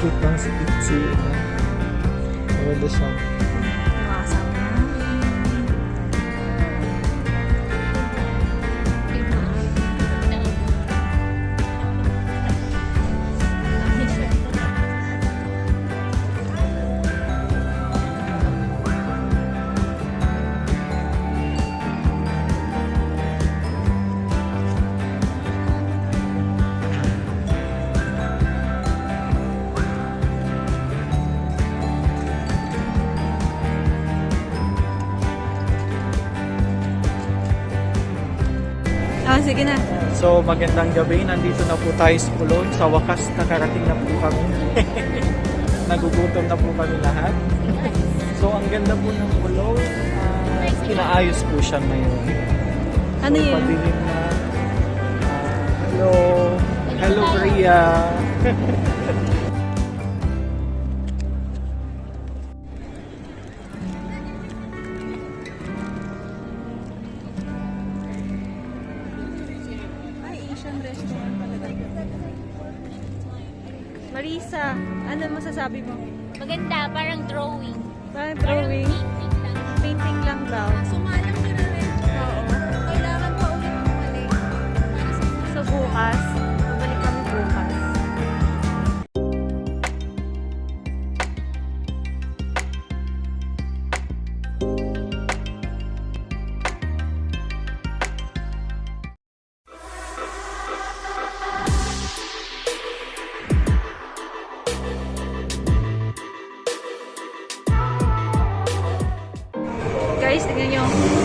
keep on speak to you. Awesome. Ah, sige na. So, magandang gabi. Nandito na po tayo sa Kulon. Sa wakas, nakarating na po kami. Nagugutom na po kami lahat. So, ang ganda po ng Kulon. ah, kinaayos po siya ngayon. Ano so, yun? Padilim na. ah, hello. Hello, Korea. Asian restaurant pala Marisa, ano masasabi mo? Maganda, parang drawing. Parang Parang drawing, painting lang. painting lang daw. Sumalang Guys, tingnan nyo.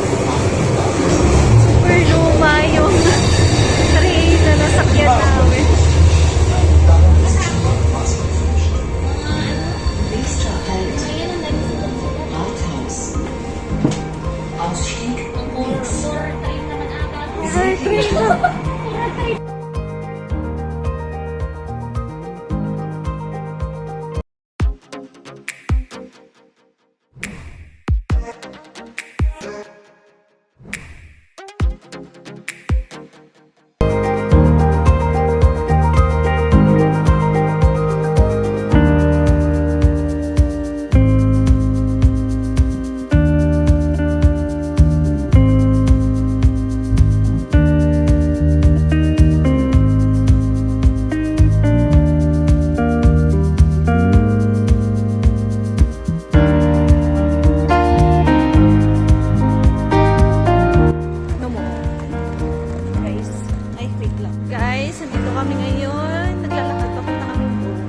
Wait lang. Guys, nandito kami ngayon. Naglalakad pa punta kami doon.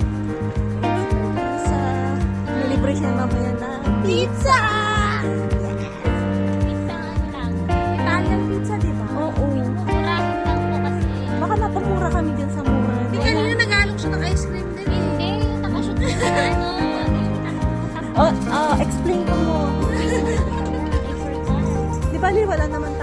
Sa nalibre siya mamaya na pizza! Pizza ano lang. Italian pizza, di ba? Oo. Murahin lang po kasi. Baka napamura kami dyan sa mura. Hindi kanina nag-alok siya ng ice cream din. Hindi, nakashoot na ano. Oh, ah, explain ko mo. Di ba, wala naman